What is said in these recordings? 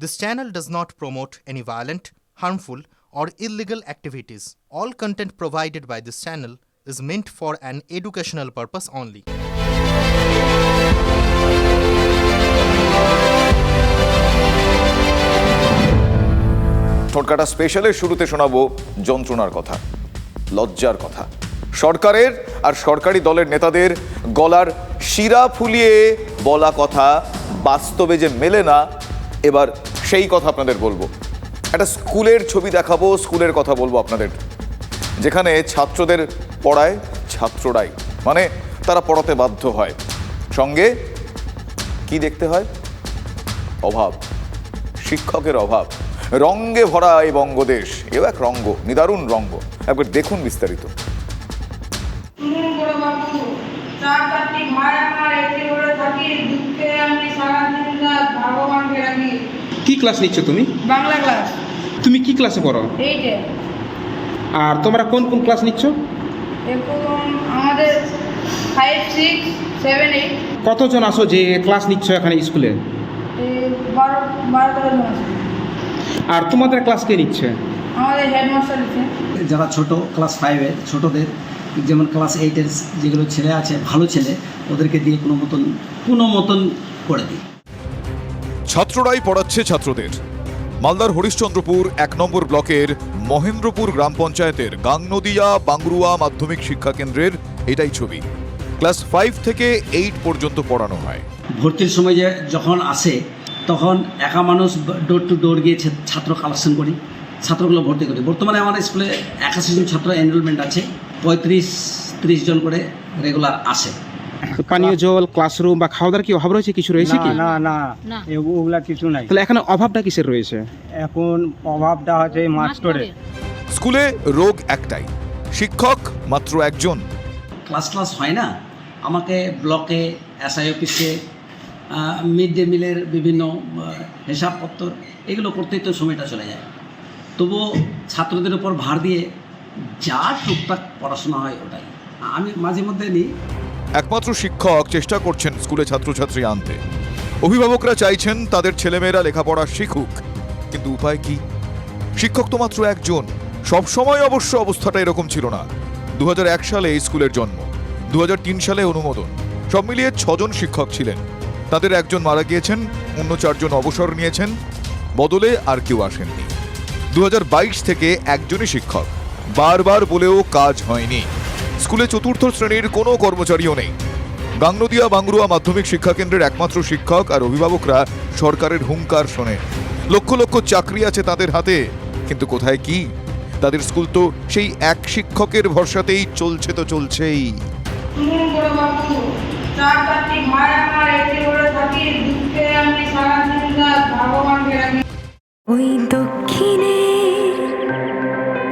This channel does not promote any violent, harmful, or illegal activities. All content provided by this channel is meant for an educational purpose only. ঠোটকাটা স্পেশালের শুরুতে শোনাবো যন্ত্রণার কথা লজ্জার কথা সরকারের আর সরকারি দলের নেতাদের গলার শিরা ফুলিয়ে বলা কথা বাস্তবে যে মেলে না এবার সেই কথা আপনাদের বলব। একটা স্কুলের ছবি দেখাবো, স্কুলের কথা বলব আপনাদের। যেখানে ছাত্রদের পড়ায় ছাত্ররাই মানে তারা পড়াতে বাধ্য হয়। সঙ্গে কি দেখতে হয়? অভাব, শিক্ষকের অভাব। রঙ্গে ভরা এই বঙ্গদেশ, এও এক রঙ্গ, নিদারুণ রঙ্গ। একবার দেখুন বিস্তারিত। শুনুন বড় বাবু চার চারটি ভাই আমার একটি ঘরে থাকি দুঃখে আমি সারা দিন রাত ভগবানকে রাখি কি ক্লাস নিচ্ছ তুমি? বাংলা ক্লাস তুমি কি ক্লাসে পড়ো? এইটে। আর তোমরা কোন কোন ক্লাস নিচ্ছ? এখন আমাদের ফাইভ সিক্স সেভেন এইট কতজন আসো যে ক্লাস নিচ্ছ এখানে স্কুলে আর তোমাদের ক্লাস কে নিচ্ছে? আমাদের হেডমাস্টার যারা ছোট ক্লাস ফাইভের ছোটদের যেমন ক্লাস এইটের যেগুলো ছেলে আছে ভালো ছেলে ওদেরকে দিয়ে কোনো মতন কোনো মতন করে দিই। ছাত্ররাই পড়াচ্ছে ছাত্রদের। মালদার হরিশ্চন্দ্রপুর এক নম্বর ব্লকের মহেন্দ্রপুর গ্রাম পঞ্চায়েতের গাংনদিয়া বাংরুয়া মাধ্যমিক শিক্ষা কেন্দ্রের এটাই ছবি। ক্লাস ফাইভ থেকে এইট পর্যন্ত পড়ানো হয়। ভর্তির সময় যে যখন আসে, তখন একা মানুষ ডোর টু ডোর গিয়ে ছাত্র কালেকশন করি, ছাত্রগুলো ভর্তি করি। বর্তমানে আমার স্কুলে একাশি জন ছাত্র এনরোলমেন্ট আছে, পঁয়ত্রিশ, ত্রিশ জন করে রেগুলার আসে। তো পানীয় জল ক্লাসরুম বা খাওয়া দাওয়ার কি অভাব রয়েছে? কিছু রয়েছে কি? না না। না। এ- ওগুলা কিছু নাই। তাহলে এখানে অভাবটা কিসের রয়েছে? এখন অভাবটা হচ্ছে মাস্টরের স্কুলে রোগ একটাই শিক্ষক মাত্র একজন। ক্লাস ক্লাস হয় না? আমাকে ব্লকে এসআই অফিসে মিড ডে মিলের বিভিন্ন আহ, হিসাবপত্র এগুলো করতেই তো সময়টা চলে যায়। তবুও ছাত্রদের উপর ভার দিয়ে যা টুকটাক পড়াশোনা হয় ওটাই। আমি মাঝে মধ্যে নিই। একমাত্র শিক্ষক চেষ্টা করছেন স্কুলে ছাত্রছাত্রী আনতে। অভিভাবকরা চাইছেন তাদের ছেলেমেয়েরা লেখাপড়া শিখুক। কিন্তু উপায় কি? শিক্ষক তো মাত্র একজন। সব সময় অবশ্য অবস্থাটা এরকম ছিল না। দু হাজার এক সালে এই স্কুলের জন্ম। দু হাজার তিন সালে অনুমোদন। সব মিলিয়ে ছজন শিক্ষক ছিলেন। তাদের একজন মারা গিয়েছেন, অন্য চারজন অবসর নিয়েছেন। বদলে আর কেউ আসেননি। দু হাজার বাইশ থেকে একজনই শিক্ষক। বারবার বলেও কাজ হয়নি। স্কুলে চতুর্থ শ্রেণির কোনো কর্মচারীও নেই। গাংনদিয়া বাংরুয়া মাধ্যমিক শিক্ষা কেন্দ্রের একমাত্র শিক্ষক আর অভিভাবকরা সরকারের হুঙ্কার শোনে। লক্ষ লক্ষ চাকরি আছে তাদের হাতে কিন্তু কোথায় কি? তাদের স্কুল তো সেই এক শিক্ষকের ভরসাতেই চলছে তো চলছেই। ওই দক্ষিণে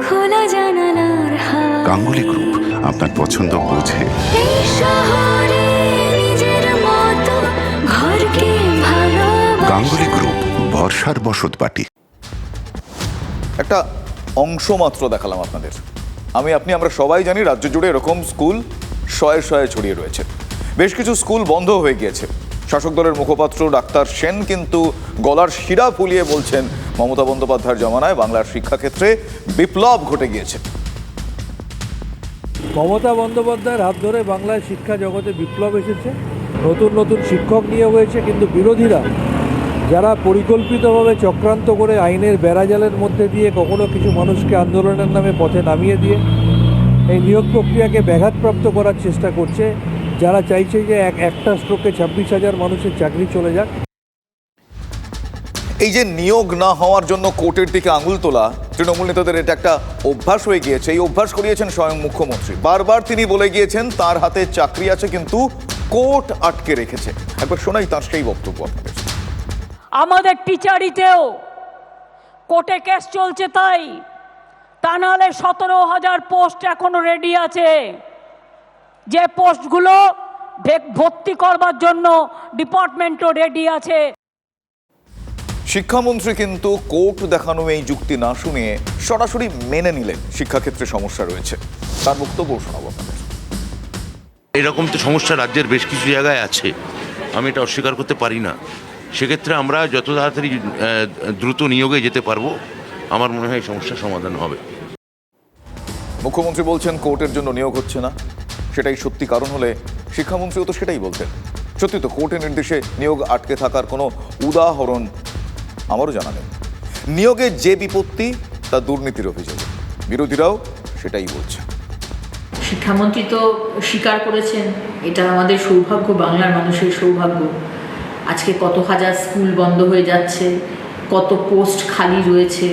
খোলা জানালার হাওয়া। গাঙ্গুলি গ্রুপ আপনার পছন্দ বোঝে। গাঙ্গুলি গ্রুপ বর্ষার বসত বাটি একটা অংশ মাত্র দেখালাম আপনাদের। আমি আপনি আমরা সবাই জানি রাজ্য জুড়ে এরকম স্কুল শয়ে শয়ে ছড়িয়ে রয়েছে। বেশ কিছু স্কুল বন্ধ হয়ে গিয়েছে। শাসক দলের মুখপাত্র ডাক্তার সেন কিন্তু গলার শিরা ফুলিয়ে বলছেন মমতা বন্দ্যোপাধ্যায়ের জমানায় বাংলার শিক্ষাক্ষেত্রে বিপ্লব ঘটে গিয়েছে। মমতা বন্দ্যোপাধ্যায়ের হাত ধরে বাংলায় শিক্ষা জগতে বিপ্লব এসেছে। নতুন নতুন শিক্ষক নিয়োগ হয়েছে, কিন্তু বিরোধীরা যারা পরিকল্পিতভাবে চক্রান্ত করে আইনের বেড়াজালের মধ্যে দিয়ে কখনো কিছু মানুষকে আন্দোলনের নামে পথে নামিয়ে দিয়ে এই নিয়োগ প্রক্রিয়াকে ব্যাঘাতপ্রাপ্ত করার চেষ্টা করছে, যারা চাইছে যে এক, একটা স্ট্রোকে ছাব্বিশ হাজার মানুষের চাকরি চলে যাক। এই যে নিয়োগ না হওয়ার জন্য কোর্টের দিকে আঙুল তোলা, তৃণমূল নেতাদের এটা একটা অভ্যাস হয়ে গিয়েছে। এই অভ্যাস করিয়েছেন স্বয়ং মুখ্যমন্ত্রী। বারবার তিনি বলে গিয়েছেন, তার হাতে চাকরি আছে কিন্তু কোর্ট আটকে রেখেছে। একবার শোনাই তার সেই বক্তব্য আপনাদের। আমাদের টিচারিতেও কোর্টে কেস চলছে তাই। তা নাহলে সতেরো হাজার পোস্ট এখনও রেডি আছে। যে পোস্টগুলো ভর্তি করবার জন্য ডিপার্টমেন্টও রেডি আছে। শিক্ষামন্ত্রী কিন্তু কোর্ট দেখানো এই যুক্তি না শুনিয়ে সরাসরি মেনে নিলেন শিক্ষাক্ষেত্রে সমস্যা রয়েছে। তার বক্তব্য শোনাবো এরকম তো সমস্যা রাজ্যের বেশ কিছু জায়গায় আছে। আমি এটা অস্বীকার করতে পারি না। সেক্ষেত্রে আমরা যত তাড়াতাড়ি দ্রুত নিয়োগে যেতে পারব আমার মনে হয় এই সমস্যার সমাধান হবে। মুখ্যমন্ত্রী বলছেন কোর্টের জন্য নিয়োগ হচ্ছে না। সেটাই সত্যি কারণ হলে শিক্ষামন্ত্রীও তো সেটাই বলতেন সত্যি তো কোর্টের নির্দেশে নিয়োগ আটকে থাকার কোনো উদাহরণ আমারও জানা নেই। নিয়োগে যে বিপত্তি তা দুর্নীতির অভিযোগ। বিরোধীরাও সেটাই বলছে। শিক্ষামন্ত্রী তো স্বীকার করেছেন এটা আমাদের সৌভাগ্য বাংলার মানুষের সৌভাগ্য। আজকে কত হাজার স্কুল বন্ধ হয়ে যাচ্ছে কত পোস্ট খালি রয়েছে।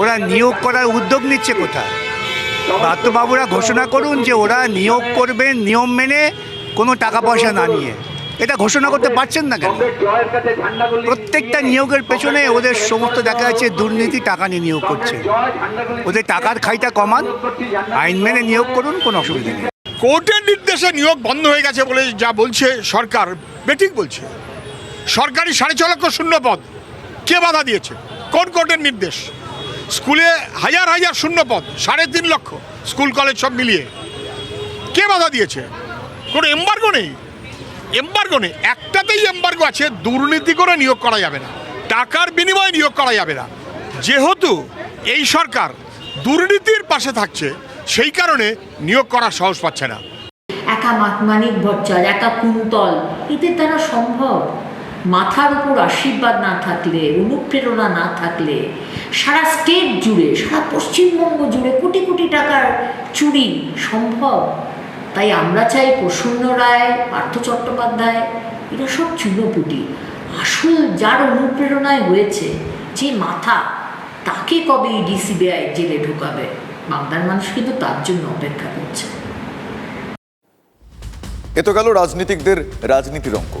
ওরা নিয়োগ করার উদ্যোগ নিচ্ছে কোথায়? বাবুরা ঘোষণা করুন যে ওরা নিয়োগ করবেন নিয়ম মেনে কোনো টাকা পয়সা না নিয়ে। এটা ঘোষণা করতে পারছেন না কেন? প্রত্যেকটা নিয়োগের পেছনে ওদের সমস্ত দেখা যাচ্ছে দুর্নীতি টাকা নিয়ে নিয়োগ করছে। ওদের টাকার খাইটা কমান আইন মেনে নিয়োগ করুন কোনো অসুবিধা নেই। কোর্টের নির্দেশে নিয়োগ বন্ধ হয়ে গেছে বলে যা বলছে সরকার বেঠিক বলছে। সরকারি সাড়ে ছ লক্ষ শূন্য পদ। কে বাধা দিয়েছে? কোন কোর্টের নির্দেশ? স্কুলে হাজার হাজার শূন্য পদ সাড়ে তিন লক্ষ স্কুল কলেজ সব মিলিয়ে। কে বাধা দিয়েছে? কোনো এম্বার্গো নেই? এম্বার্গো নেই। একটাতেই এম্বার্গো আছে, দুর্নীতি করে নিয়োগ করা যাবে না, টাকার বিনিময়ে নিয়োগ করা যাবে না। যেহেতু এই সরকার দুর্নীতির পাশে থাকছে, সেই কারণে নিয়োগ করার সাহস পাচ্ছে না। একা মানিক ভট্টাচার্য একা কুন্তল, এতে তারা সম্ভব? মাথার উপর আশীর্বাদ না থাকলে, অনুপ্রেরণা না থাকলে, সারা স্টেট জুড়ে, সারা পশ্চিমবঙ্গ জুড়ে কোটি কোটি টাকার চুরি সম্ভব? তাই আমরা চাই প্রসন্ন রায়, পার্থ চট্টোপাধ্যায়, এরা সব চুনোপুটি আসল যার অনুপ্রেরণায় হয়েছে যে মাথা, তাকে কবে ইডি সিবিআই জেলে ঢোকাবে? বাংলার মানুষ কিন্তু তার জন্য অপেক্ষা করছে। এ তো গেল রাজনীতিকদের রাজনীতির অঙ্ক।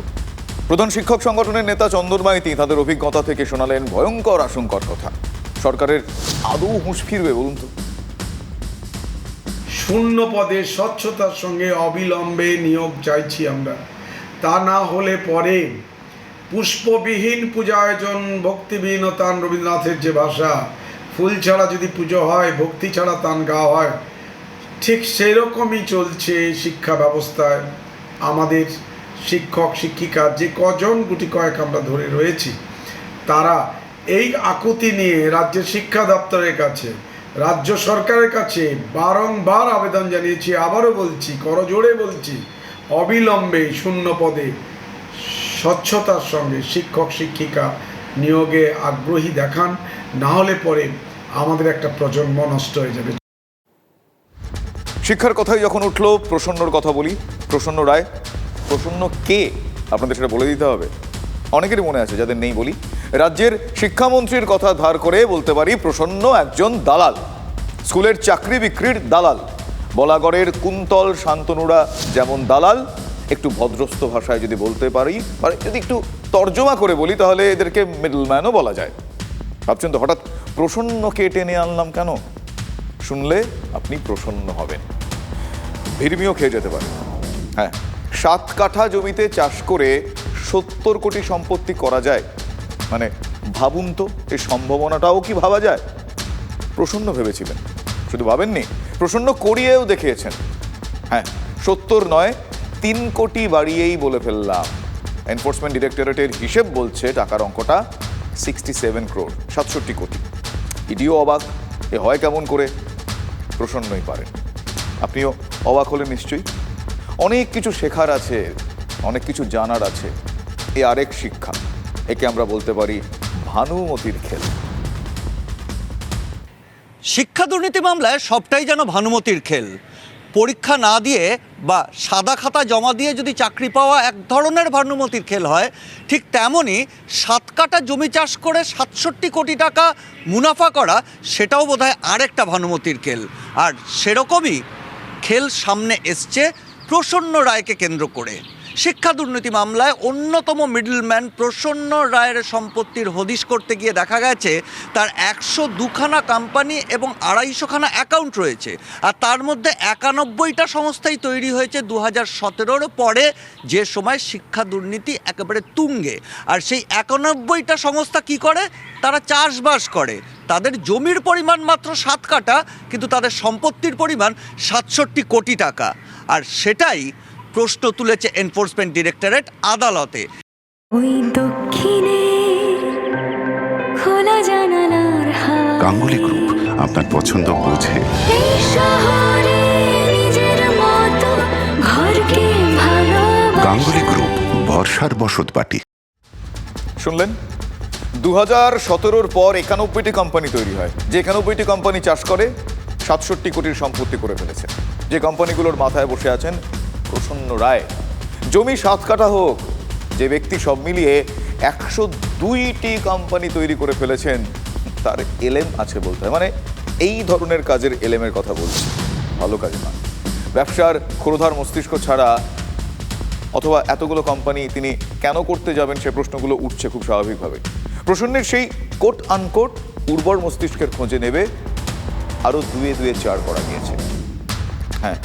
প্রধান শিক্ষক সংগঠনের নেতা চন্দন মাইতি তাদের অভিজ্ঞতা থেকে শোনালেন ভয়ঙ্কর আশঙ্কার কথা। সরকারের আদৌ হুঁশ ফিরবে বলুন তো। শূন্য পদে স্বচ্ছতার সঙ্গে অবিলম্বে নিয়োগ চাইছি আমরা। তা না হলে পরে পুষ্পবিহীন পূজা আয়োজন ভক্তিবিহীন তান রবীন্দ্রনাথের যে ভাষা, ফুল ছাড়া যদি পুজো হয়, ভক্তি ছাড়া তান গাওয়া হয়, ঠিক সেরকমই চলছে শিক্ষা ব্যবস্থায়। আমাদের শিক্ষক, শিক্ষিকা যে কজন গুটি কয়েক আমরা ধরে রয়েছি, তারা এই আকুতি নিয়ে রাজ্যের শিক্ষা দপ্তরের কাছে রাজ্য সরকারের কাছে বারংবার আবেদন জানিয়েছি, আবারও বলছি, করজোড়ে বলছি, অবিলম্বে শূন্য পদে স্বচ্ছতার সঙ্গে শিক্ষক, শিক্ষিকা নিয়োগে আগ্রহী দেখান, না হলে পরে আমাদের একটা প্রজন্ম নষ্ট হয়ে যাবে। শিক্ষার কথাই যখন উঠল, প্রসন্নর কথা বলি। প্রসন্ন রায়, প্রসন্ন কে? আপনাদের সেটা বলে দিতে হবে। অনেকেরই মনে আছে, যাদের নেই বলি। রাজ্যের শিক্ষামন্ত্রীর কথা ধার করে বলতে পারি, প্রসন্ন একজন দালাল, স্কুলের চাকরি বিক্রির দালাল, বলাগড়ের কুন্তল শান্তনুরা যেমন দালাল, একটু ভদ্রস্থ ভাষায় যদি বলতে পারি আর যদি একটু তর্জমা করে বলি, তাহলে এদেরকে মিডলম্যানও বলা যায়। ভাবছেন তো, হঠাৎ প্রসন্নকে টেনে আনলাম কেন? শুনলে আপনি প্রসন্ন হবেন। ভিড়মিও খেয়ে যেতে পারে। হ্যাঁ সাত কাঠা জমিতে চাষ করে সত্তর কোটি সম্পত্তি করা যায়? মানে ভাবুন তো, এই সম্ভাবনাটাও কি ভাবা যায়? প্রসন্ন ভেবেছিলেন। শুধু ভাবেননি, প্রসন্ন করিয়েও দেখিয়েছেন। হ্যাঁ সত্তর নয়, তিন কোটি বাড়িয়েই বলে ফেললাম। এনফোর্সমেন্ট ডিরেক্টরেটের হিসেব বলছে টাকার অঙ্কটা সিক্সটি সেভেন ক্রোড সাতষট্টি কোটি। ইডিও অবাক, এ হয় কেমন করে? প্রসন্নই পারেন। আপনিও অবাক হলেন নিশ্চয়ই। অনেক কিছু শেখার আছে, অনেক কিছু জানার আছে। এ আরেক শিক্ষা, একে আমরা বলতে পারি ভানুমতির খেল। শিক্ষা দুর্নীতি মামলায় সবটাই যেন ভানুমতির খেল। পরীক্ষা না দিয়ে বা সাদা খাতা জমা দিয়ে যদি চাকরি পাওয়া এক ধরনের ভানুমতির খেল হয়, ঠিক তেমনই সাত কাটা জমি চাষ করে সাতষট্টি কোটি টাকা মুনাফা করা, সেটাও বোধহয় আরেকটা ভানুমতির খেল। আর সেরকমই খেল সামনে এসছে প্রসন্ন রায়কে কেন্দ্র করে। শিক্ষা দুর্নীতি মামলায় অন্যতম মিডলম্যান প্রসন্ন রায়ের সম্পত্তির হদিশ করতে গিয়ে দেখা গেছে, তার একশো দুখানা কোম্পানি এবং আড়াইশোখানা অ্যাকাউন্ট রয়েছে। আর তার মধ্যে একানব্বইটা সংস্থাই তৈরি হয়েছে দু হাজার সতেরোর পরে যে সময় শিক্ষা দুর্নীতি একেবারে তুঙ্গে। আর সেই একানব্বইটা সংস্থা কি করে? তারা চাষবাস করে। তাদের জমির পরিমাণ মাত্র সাত কাটা কিন্তু তাদের সম্পত্তির পরিমাণ সাতষট্টি কোটি টাকা। আর সেটাই প্রশ্ন তুলেছে এনফোর্সমেন্ট ডিরেক্টরেট আদালতে। ওই দক্ষিণে খোলা জানালার গাঙ্গুলি গ্রুপ আপনার পছন্দ বোঝে। এই শহরে নিজের মতো ঘরকে ভালোবাসা। গাঙ্গুলি গ্রুপ ভরসার বসত বাটি শুনলেন? দু হাজার সতেরোর পর একানব্বইটি কোম্পানি তৈরি হয়। যে একানব্বইটি কোম্পানি চাষ করে সাতষট্টি কোটির সম্পত্তি করে ফেলেছে। যে কোম্পানিগুলোর মাথায় বসে আছেন প্রসন্ন রায়। জমি সাত কাটা হোক, যে ব্যক্তি সব মিলিয়ে একশো দুইটি কোম্পানি তৈরি করে ফেলেছেন, তার এলেম আছে বলতে হয়। মানে এই ধরনের কাজের এলেমের কথা বলছি। ভালো কাজে না ব্যবসার ক্ষুরধার মস্তিষ্ক ছাড়া অথবা এতগুলো কোম্পানি তিনি কেন করতে যাবেন সে প্রশ্নগুলো উঠছে খুব স্বাভাবিকভাবে। প্রসন্নের সেই কোট আনকোট উর্বর মস্তিষ্কের খোঁজে নেবে, আরও দুয়ে দুয়ে চার করা গিয়েছে। হ্যাঁ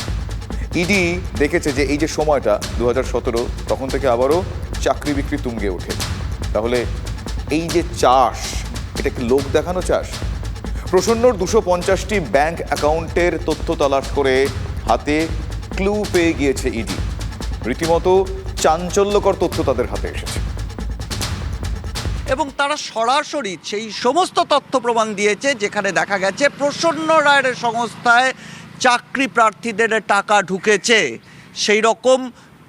ইডি দেখেছে যে এই যে সময়টা দু হাজার সতেরো, তখন থেকে আবারও চাকরি বিক্রি তুঙ্গে ওঠে। তাহলে এই যে চাষ, এটা কি লোক দেখানো চাষ? প্রসন্নর দুশো পঞ্চাশটি ব্যাংক অ্যাকাউন্টের তথ্য তালাশ করে হাতে ক্লু পেয়ে গিয়েছে ইডি রীতিমতো চাঞ্চল্যকর তথ্য তাদের হাতে এসেছে। এবং তারা সরাসরি সেই সমস্ত তথ্য প্রমাণ দিয়েছে, যেখানে দেখা গেছে প্রসন্ন রায়ের সংস্থায় চাকরি প্রার্থীদের টাকা ঢুকেছে। সেই রকম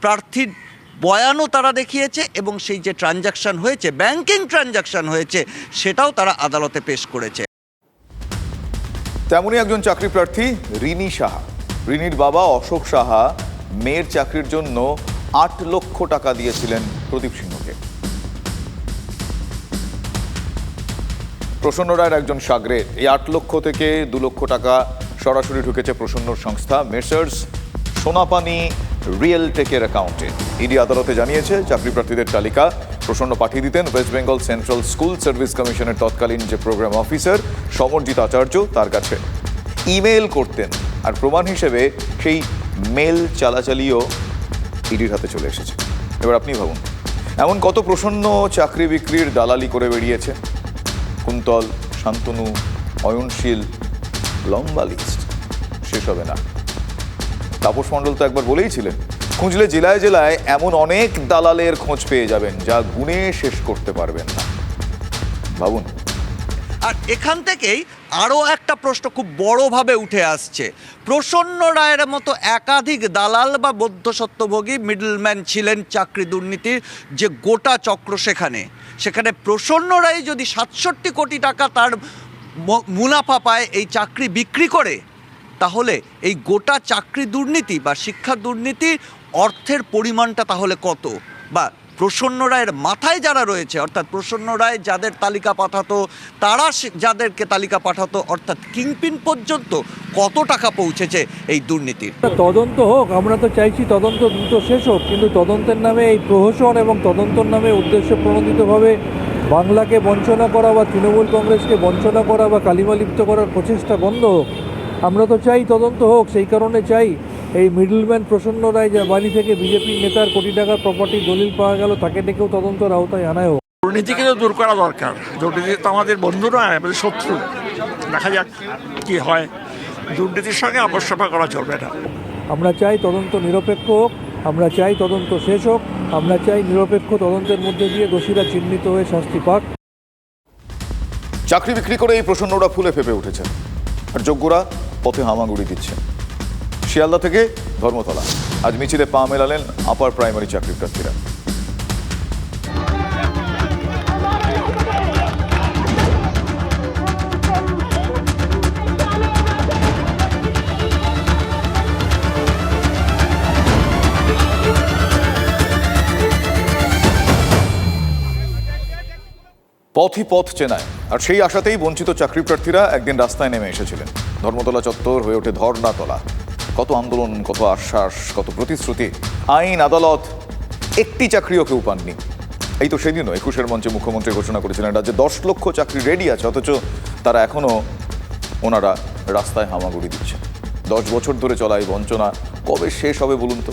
প্রার্থীর বয়ানও তারা দেখিয়েছে এবং সেই যে ট্রানজাকশন হয়েছে, ব্যাংকিং ট্রানজাকশন হয়েছে, সেটাও তারা আদালতে পেশ করেছে। তেমনই একজন চাকরি প্রার্থী রিনি সাহা। রিনির বাবা অশোক সাহা মেয়ের চাকরির জন্য আট লক্ষ টাকা দিয়েছিলেন প্রদীপ সিংহকে। প্রসন্ন রায়ের একজন সাগরে এই আট লক্ষ থেকে দু লক্ষ টাকা সরাসরি ঢুকেছে প্রসন্নর সংস্থা মেসার্স সোনাপানি রিয়েল টেকের অ্যাকাউন্টে ইডি আদালতে জানিয়েছে, চাকরি প্রার্থীদের তালিকা প্রসন্ন পাঠিয়ে দিতেন West Bengal Central School Service কমিশনের তৎকালীন যে প্রোগ্রাম অফিসার সমরজিৎ আচার্য, তার কাছে। ইমেল করতেন, আর প্রমাণ হিসেবে সেই মেল চালাচালিও ইডির হাতে চলে এসেছে। এবার আপনি ভাবুন, এমন কত প্রসন্ন চাকরি বিক্রির দালালি করে বেরিয়েছে কুন্তল, শান্তনু, অয়নশীল লম্বা লিস্ট শেষ হবে না। তাপস মণ্ডল তো একবার বলেইছিলেন খুঁজলে জেলায় জেলায় এমন অনেক দালালের খোঁজ পেয়ে যাবেন যা গুণে শেষ করতে পারবেন না। ভাবুন। আর এখান থেকেই আরও একটা প্রশ্ন খুব বড়ভাবে উঠে আসছে। প্রসন্ন রায়ের মতো একাধিক দালাল বা বৌদ্ধসত্ত্বভোগী মিডলম্যান ছিলেন চাকরি দুর্নীতির যে গোটা চক্র সেখানে। সেখানে প্রসন্ন রায় যদি সাতষট্টি কোটি টাকা তার মুনাফা পায় এই চাকরি বিক্রি করে, তাহলে এই গোটা চাকরি দুর্নীতি বা শিক্ষা দুর্নীতির অর্থের পরিমাণটা তাহলে কত? বা প্রসন্ন রায়ের মাথায় যারা রয়েছে, অর্থাৎ প্রসন্ন রায় যাদের তালিকা পাঠাতো, তারা যাদেরকে তালিকা পাঠাতো, অর্থাৎ কিংপিন পর্যন্ত কত টাকা পৌঁছেছে এই দুর্নীতির? তদন্ত হোক, আমরা তো চাইছি তদন্ত দ্রুত শেষ হোক, কিন্তু তদন্তের নামে এই প্রহসন এবং তদন্তর নামে উদ্দেশ্য প্রণোদিতভাবে বাংলাকে বঞ্চনা করা বা তৃণমূল কংগ্রেসকে বঞ্চনা করা বা কালিমালিপ্ত করার প্রচেষ্টা বন্ধ হোক, আমরা তো চাই তদন্ত হোক, সেই কারণে চাই এই মিডলম্যান প্রসন্ন রায় যা বাড়ি থেকে বিজেপির নেতার কোটি টাকার প্রপার্টি দলিল পাওয়া গেল তাকে ডেকেও তদন্তের আওতায় আনায় হোক দুর্নীতিকে তো দূর করা দরকার। দুর্নীতি তো আমাদের বন্ধু নয় আমাদের শত্রু। দেখা যাক কি হয়। দুর্নীতির সঙ্গে আপসভা করা চলবে না। আমরা চাই তদন্ত নিরপেক্ষ হোক আমরা চাই তদন্ত শেষ হোক আমরা চাই নিরপেক্ষ তদন্তের মধ্যে দিয়ে দোষীরা চিহ্নিত হয়ে শাস্তি পাক। চাকরি বিক্রি করে এই প্রসন্নরা ফুলে ফেপে উঠেছেন। আর যোগ্যরা পথে হামাগুড়ি দিচ্ছেন। শিয়ালদা থেকে ধর্মতলা। আজ মিছিলে পা মেলালেন আপার প্রাইমারি চাকরি প্রার্থীরা। পথই পথ চেনায়, আর সেই আশাতেই বঞ্চিত চাকরি প্রার্থীরা একদিন রাস্তায় নেমে এসেছিলেন। ধর্মতলা চত্বর হয়ে ওঠে ধর্ণাতলা। কত আন্দোলন, কত আশ্বাস, কত প্রতিশ্রুতি, আইন, আদালত, একটি চাকরিও কেউ পাননি। এই তো সেদিনও একুশের মঞ্চে মুখ্যমন্ত্রী ঘোষণা করেছিলেন, রাজ্যে দশ লক্ষ চাকরি রেডি আছে, অথচ তারা এখনও ওনারা রাস্তায় হামাগুড়ি দিচ্ছেন। দশ বছর ধরে চলা এই বঞ্চনা কবে শেষ হবে বলুন তো?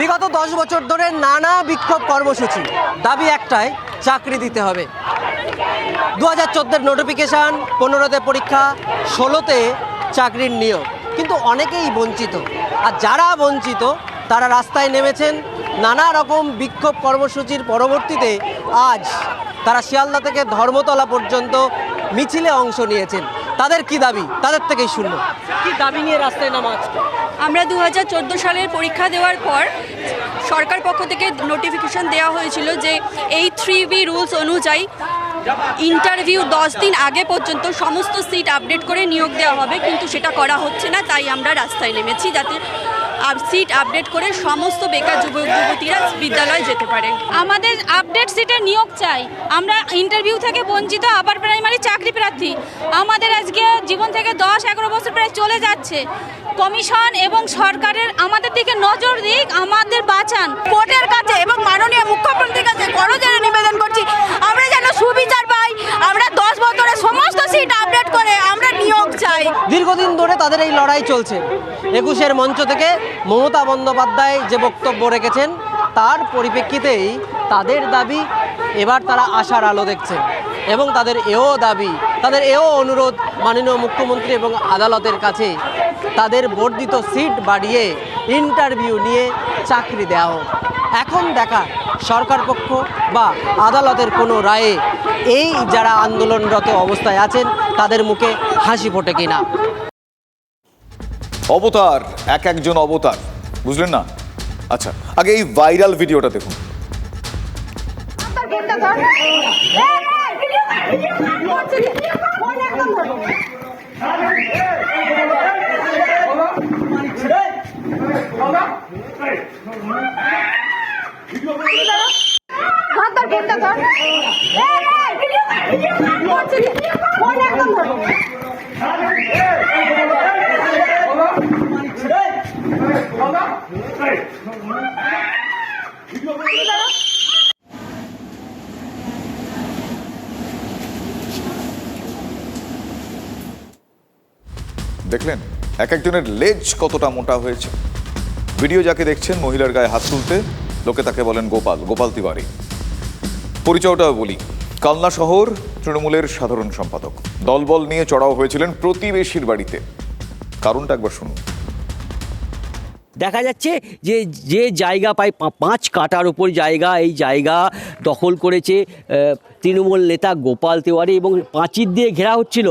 বিগত দশ বছর ধরে নানা বিক্ষোভ কর্মসূচি। দাবি একটাই, চাকরি দিতে হবে। দু হাজার চোদ্দের নোটিফিকেশান পনেরোতে পরীক্ষা, ষোলোতে চাকরির নিয়োগ। কিন্তু অনেকেই বঞ্চিত। আর যারা বঞ্চিত তারা রাস্তায় নেমেছেন। নানা রকম বিক্ষোভ কর্মসূচির পরবর্তীতে আজ তারা শিয়ালদা থেকে ধর্মতলা পর্যন্ত মিছিলে অংশ নিয়েছেন। তাদের কি দাবি? তাদের থেকেই শুনব। কি দাবি নিয়ে রাস্তায় নামা আজকে? আমরা দু হাজার চোদ্দ সালের পরীক্ষা দেওয়ার পর সরকার পক্ষ থেকে নোটিফিকেশন দেওয়া হয়েছিল যে এই থ্রি বি রুলস অনুযায়ী ইন্টারভিউ দশ দিন আগে পর্যন্ত সমস্ত সিট আপডেট করে নিয়োগ দেওয়া হবে, কিন্তু সেটা করা হচ্ছে না, তাই আমরা রাস্তায় নেমেছি যাতে সিট আপডেট করে সমস্ত বেকার যুবক যুবতীরা বিদ্যালয়ে যেতে পারে। আমাদের আপডেট সিটে নিয়োগ চাই। আমরা ইন্টারভিউ থেকে বঞ্চিত আপার প্রাইমারি চাকরি প্রার্থী। আমাদের আজকে জীবন থেকে দশ এগারো বছর প্রায় চলে যাচ্ছে। কমিশন এবং সরকারের আমাদের দিকে নজর দিক আমাদের বাঁচান। কোর্টের কাছে এবং মাননীয় মুখ্যমন্ত্রীর কাছে করজোরে নিবেদন করছি আমরা যেন সুবিচার পাই। আমরা দশ বছরের সমস্ত সিট আপডেট করে আমরা নিয়োগ চাই। দীর্ঘদিন ধরে তাদের এই লড়াই চলছে। একুশের মঞ্চ থেকে মমতা বন্দ্যোপাধ্যায় যে বক্তব্য রেখেছেন, তার পরিপ্রেক্ষিতেই তাদের দাবি এবার তারা আশার আলো দেখছেন এবং তাদের এও দাবি, তাদের এও অনুরোধ মাননীয় মুখ্যমন্ত্রী এবং আদালতের কাছে তাদের বর্ধিত সিট বাড়িয়ে ইন্টারভিউ নিয়ে চাকরি দেওয়া হোক। এখন দেখা সরকার পক্ষ বা আদালতের কোনো রায়ে এই যারা আন্দোলনরত অবস্থায় আছেন, তাদের মুখে হাসি ফোটে কিনা। অবতার এক একজন অবতার বুঝলেন না আচ্ছা আগে এই ভাইরাল ভিডিওটা দেখুন দেখলেন, এক একজনের লেজ কতটা মোটা হয়েছে। ভিডিও যাকে দেখছেন, মহিলার গায়ে হাত তুলতে, লোকে তাকে বলেন গোপাল গোপাল তিওয়ারি। পরিচয়টাও বলি, কালনা শহর তৃণমূলের সাধারণ সম্পাদক। দলবল নিয়ে চড়াও হয়েছিলেন প্রতিবেশীর বাড়িতে। কারণটা একবার শুনুন। দেখা যাচ্ছে যে যে জায়গা পায় পাঁচ কাটার উপর জায়গা, এই জায়গা দখল করেছে তৃণমূল নেতা গোপাল তেওয়ারি এবং পাঁচির দিয়ে ঘেরা হচ্ছিল।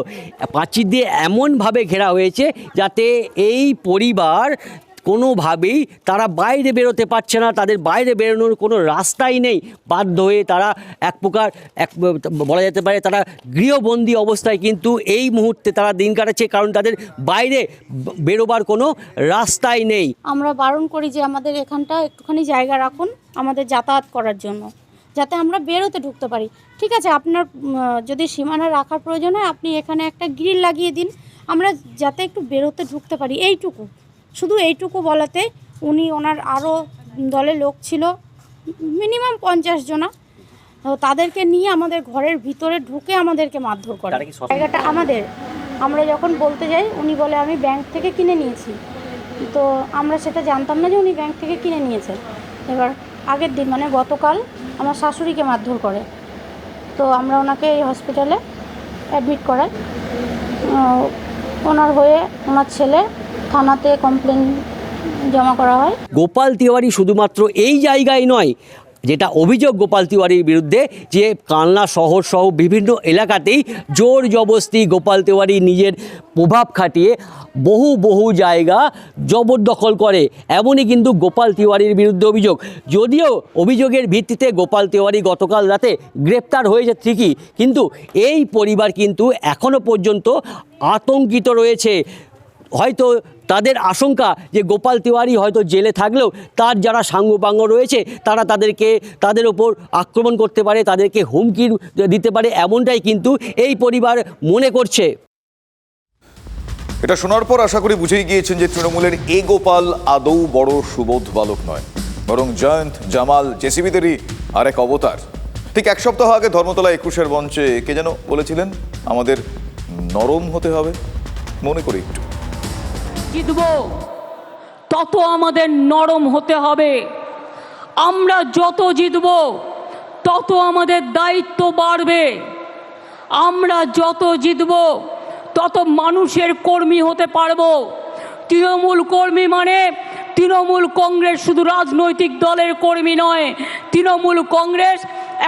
পাঁচির দিয়ে এমনভাবে ঘেরা হয়েছে যাতে এই পরিবার কোনোভাবেই তারা বাইরে বেরোতে পারছে না, তাদের বাইরে বেরোনোর কোনো রাস্তাই নেই। বাধ্য হয়ে তারা এক প্রকার, এক, বলা যেতে পারে তারা গৃহবন্দী অবস্থায় কিন্তু এই মুহূর্তে তারা দিন কাটাচ্ছে, কারণ তাদের বাইরে বেরোবার কোনো রাস্তাই নেই। আমরা বারণ করি যে আমাদের এখানটা একটুখানি জায়গা রাখুন, আমাদের যাতায়াত করার জন্য, যাতে আমরা বেরোতে ঢুকতে পারি। ঠিক আছে, আপনার যদি সীমানা রাখার প্রয়োজন হয়, আপনি এখানে একটা গ্রিল লাগিয়ে দিন। আমরা যাতে একটু বেরোতে ঢুকতে পারি, এইটুকু। শুধু এইটুকু বলাতে উনি ওনার আরও দলে লোক ছিল মিনিমাম পঞ্চাশ জনা। তো তাদেরকে নিয়ে আমাদের ঘরের ভিতরে ঢুকে আমাদেরকে মারধর করে। জায়গাটা আমাদের। আমরা যখন বলতে যাই উনি বলে আমি ব্যাংক থেকে কিনে নিয়েছি। তো আমরা সেটা জানতাম না যে উনি ব্যাংক থেকে কিনে নিয়েছে এবার আগের দিন মানে গতকাল আমার শাশুড়িকে মারধর করে। তো আমরা ওনাকে এই হসপিটালে অ্যাডমিট করাই। ওনার হয়ে ওনার ছেলে থানাতে কমপ্লেন জমা করা হয়। গোপাল তিওয়ারি শুধুমাত্র এই জায়গায় নয়, যেটা অভিযোগ গোপাল তিওয়ারির বিরুদ্ধে, যে কালনা শহর সহ বিভিন্ন এলাকাতেই জোর জবস্তি গোপাল তিওয়ারি নিজের প্রভাব খাটিয়ে বহু বহু জায়গা জবরদখল করে। এমনই কিন্তু গোপাল তিওয়ারির বিরুদ্ধে অভিযোগ। যদিও অভিযোগের ভিত্তিতে গোপাল তিওয়ারি গতকাল রাতে গ্রেপ্তার হয়েছে ঠিকই, কিন্তু এই পরিবার কিন্তু এখনও পর্যন্ত আতঙ্কিত রয়েছে। হয়তো তাদের আশঙ্কা যে গোপাল তিওয়ারি হয়তো জেলে থাকলেও তার যারা সাঙ্গপাঙ্গ রয়েছে, তারা তাদেরকে, তাদের ওপর আক্রমণ করতে পারে, তাদেরকে হুমকি দিতে পারে এমনটাই কিন্তু এই পরিবার মনে করছে। এটা শোনার পর আশা করি বুঝেই গিয়েছেন যে তৃণমূলের এ গোপাল আদৌ বড় সুবোধ বালক নয়, বরং জয়ন্ত, জামাল, জেসিবিদেরই আর এক অবতার। ঠিক এক সপ্তাহ আগে ধর্মতলা একুশের মঞ্চে কে যেন বলেছিলেন, আমাদের নরম হতে হবে। মনে করি একটু। জিতব তত আমাদের নরম হতে হবে। আমরা যত জিতব, তত আমাদের দায়িত্ব বাড়বে। আমরা যত জিতব, তত মানুষের কর্মী হতে পারব। তৃণমূল কর্মী মানে তৃণমূল কংগ্রেস শুধু রাজনৈতিক দলের কর্মী নয়, তৃণমূল কংগ্রেস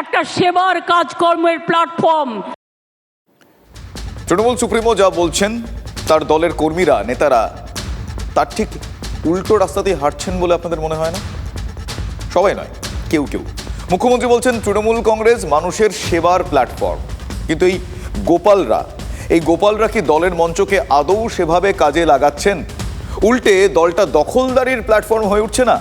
একটা সেবার কাজকর্মের প্ল্যাটফর্ম তৃণমূল সুপ্রিমো যা বলছেন, তার দলের কর্মীরা, নেতারা তার ঠিক উল্টো রাস্তাতেই হাঁটছেন বলে আপনাদের মনে হয় না? সবাই নয়, কেউ কেউ। মুখ্যমন্ত্রী বলছেন, তৃণমূল কংগ্রেস মানুষের সেবার প্ল্যাটফর্ম। কিন্তু এই গোপালরা এই গোপালরা কি দলের মঞ্চকে আদৌ সেভাবে কাজে লাগাচ্ছেন? উল্টে দলটা দখলদারির প্ল্যাটফর্ম হয়ে উঠছে না?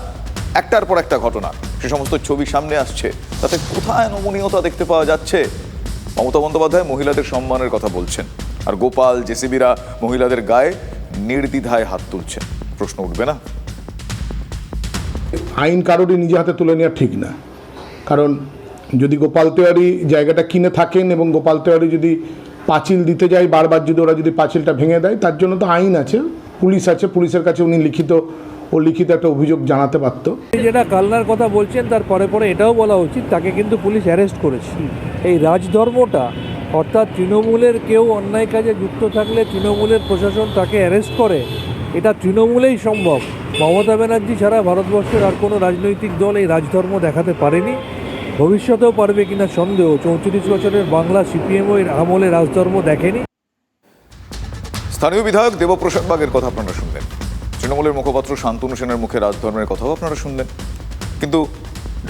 একটার পর একটা ঘটনা। সে সমস্ত ছবি সামনে আসছে। তাতে কোথায় নমনীয়তা দেখতে পাওয়া যাচ্ছে? মমতা বন্দ্যোপাধ্যায় মহিলাদের সম্মানের কথা বলছেন। আর গোপাল, জেসিবিরা মহিলাদের গায়ে নির্দ্বিধায় হাত তুলছেন প্রশ্ন উঠবে না? আইন কারোরই নিজে হাতে তুলে নেওয়া ঠিক না। কারণ যদি গোপাল তেওয়ারি জায়গাটা কিনে থাকেন এবং গোপাল তেওয়ারি যদি পাঁচিল দিতে যায় বারবার যদি ওরা যদি পাঁচিলটা ভেঙে দেয় তার জন্য তো আইন আছে পুলিশ আছে পুলিশের কাছে উনি লিখিত ও লিখিত একটা অভিযোগ জানাতে পারতো এই যেটা কালনার কথা বলছেন তার পরে পরে এটাও বলা উচিত তাকে কিন্তু পুলিশ অ্যারেস্ট করেছে। এই রাজধর্মটা অর্থাৎ তৃণমূলের কেউ অন্যায় কাজে যুক্ত থাকলে তৃণমূলের প্রশাসন তাকে অ্যারেস্ট করে, এটা তৃণমূলেই সম্ভব। মমতা ব্যানার্জি ছাড়া ভারতবর্ষের আর কোনো রাজনৈতিক দল এই রাজধর্ম দেখাতে পারেনি। ভবিষ্যতেও পারবে কিনা সন্দেহ, চৌত্রিশ বছরের বাংলা সিপিএমও এর আমলে রাজধর্ম দেখেনি। স্থানীয় বিধায়ক দেবপ্রসাদ বাগের কথা আপনারা শুনলেন। তৃণমূলের মুখপাত্র শান্তনু সেনের মুখে রাজধর্মের কথাও আপনারা শুনলেন। কিন্তু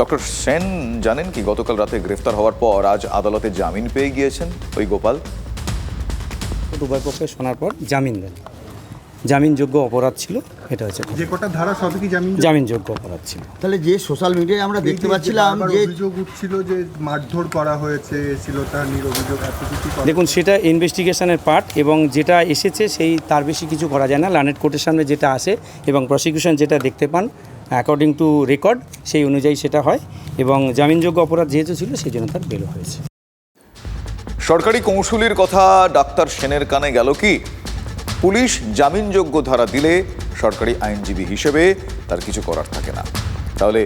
ডক্টর সেন জানেন কি, গতকাল রাতে গ্রেফতার হওয়ার পর আজ আদালতে জামিন পেয়ে গিয়েছেন? ওই গোপাল। উভয় পক্ষে শোনার পর জামিন দেন। জামিনযোগ্য অপরাধ ছিল এটা হচ্ছে যে কটা ধারা সবই কি জামিন জামিনযোগ্য অপরাধ ছিল। তাহলে যে সোশ্যাল মিডিয়ায় আমরা দেখতে পাচ্ছিলাম যে অভিযোগ উঠছিল যে মারধর করা হয়েছে ছিল তার করা- দেখুন সেটা ইনভেস্টিগেশনের পার্ট এবং যেটা এসেছে সেই তার বেশি কিছু করা যায় না। লানেট কোর্টের সামনে যেটা আসে এবং প্রসিকিউশন যেটা দেখতে পান অ্যাকর্ডিং টু রেকর্ড সেই অনুযায়ী সেটা হয় এবং জামিনযোগ্য অপরাধ যেহেতু ছিল সেই জন্য তার বেল হয়েছে। সরকারি কৌশলীর কথা ডাক্তার সেনের কানে গেল কি? পুলিশ জামিনযোগ্য ধারা দিলে সরকারি আইনজীবী হিসেবে তার কিছু করার থাকে না। তাহলে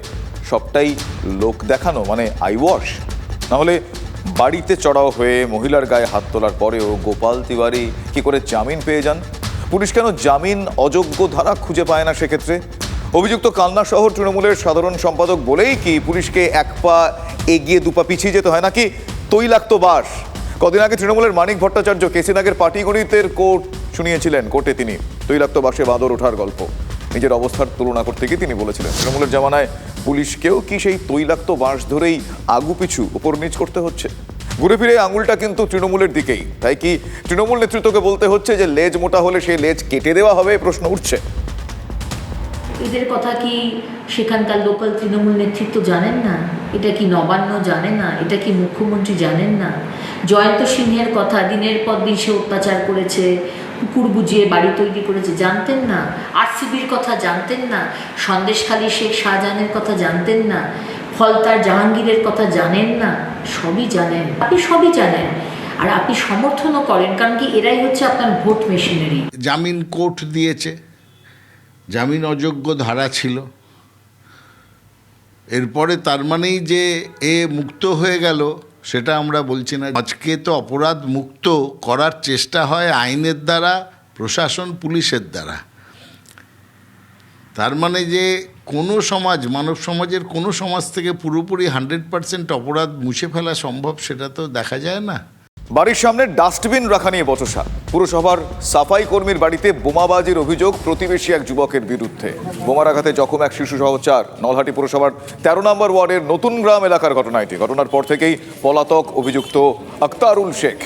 সবটাই লোক দেখানো মানে আই ওয়াশ? নাহলে বাড়িতে চড়াও হয়ে মহিলার গায়ে হাত তোলার পরেও গোপাল তিওয়ারি কি করে জামিন পেয়ে যান? পুলিশ কেন জামিন অযোগ্য ধারা খুঁজে পায় না সেক্ষেত্রে? অভিযুক্ত কালনা শহর তৃণমূলের সাধারণ সম্পাদক বলেই কি পুলিশকে এক পা এগিয়ে দুপা পিছিয়ে যেতে হয় নাকি তৈলাক্ত বাস? কদিন আগে তৃণমূলের মানিক ভট্টাচার্য কেসিনাগের পাটিগণিতের কোর্ট শুনিয়েছিলেন। কোর্টে তিনি তৈলাক্ত বাসে বাদর ওঠার গল্প। নিজের অবস্থার তুলনা করতে গিয়ে তিনি বলেছিলেন, তৃণমূলের জামানায় পুলিশকেও কি সেই তৈলাক্ত বাঁশ ধরেই আগু পিছু উপর নিচ করতে হচ্ছে? ঘুরে ফিরে আঙুলটা কিন্তু তৃণমূলের দিকেই। তাই কি তৃণমূল নেতৃত্বকে বলতে হচ্ছে যে, লেজ মোটা হলে সেই লেজ কেটে দেওয়া হবে? প্রশ্ন উঠছে। এদের কথা কি সেখানকার লোকাল তৃণমূল নেতৃত্ব জানেন না? এটা কি নবান্ন জানে না? এটা কি মুখ্যমন্ত্রী জানেন না? জয়ন্ত সিংহের কথা দিনের পর দিন সে অত্যাচার করেছে পুকুর বুঝিয়ে বাড়ি তৈরি করেছে, জানতেন না। আরসিবির কথা জানতেন না, সন্দেশখালী শেখ শাহজাহানের কথা জানতেন না, ফলতার জাহাঙ্গীরের কথা জানেন না, সবই জানেন। আপনি সবই জানেন, আর আপনি সমর্থনও করেন, কারণ কি এরাই হচ্ছে আপনার ভোট মেশিনারি। জামিন কোর্ট দিয়েছে, জামিন অযোগ্য ধারা ছিল। এরপরে তার মানেই যে এ মুক্ত হয়ে গেল সেটা আমরা বলছি না। আজকে তো অপরাধ মুক্ত করার চেষ্টা হয় আইনের দ্বারা, প্রশাসন পুলিশের দ্বারা। তার মানে যে কোনো সমাজ, মানব সমাজের কোনো সমাজ থেকে পুরোপুরি হান্ড্রেড পারসেন্ট অপরাধ মুছে ফেলা সম্ভব, সেটা তো দেখা যায় না। বাড়ির সামনে ডাস্টবিন রাখা নিয়ে বচসা। পুরসভার সাফাই কর্মীর বাড়িতে বোমাবাজির অভিযোগ প্রতিবেশী এক যুবকের বিরুদ্ধে। বোমার আঘাতে জখম এক শিশু সহ চার। নলহাটি পুরসভার তেরো নম্বর ওয়ার্ডের নতুন গ্রাম এলাকার ঘটনা এটি। ঘটনার পর থেকেই পলাতক অভিযুক্ত আক্তারুল শেখ।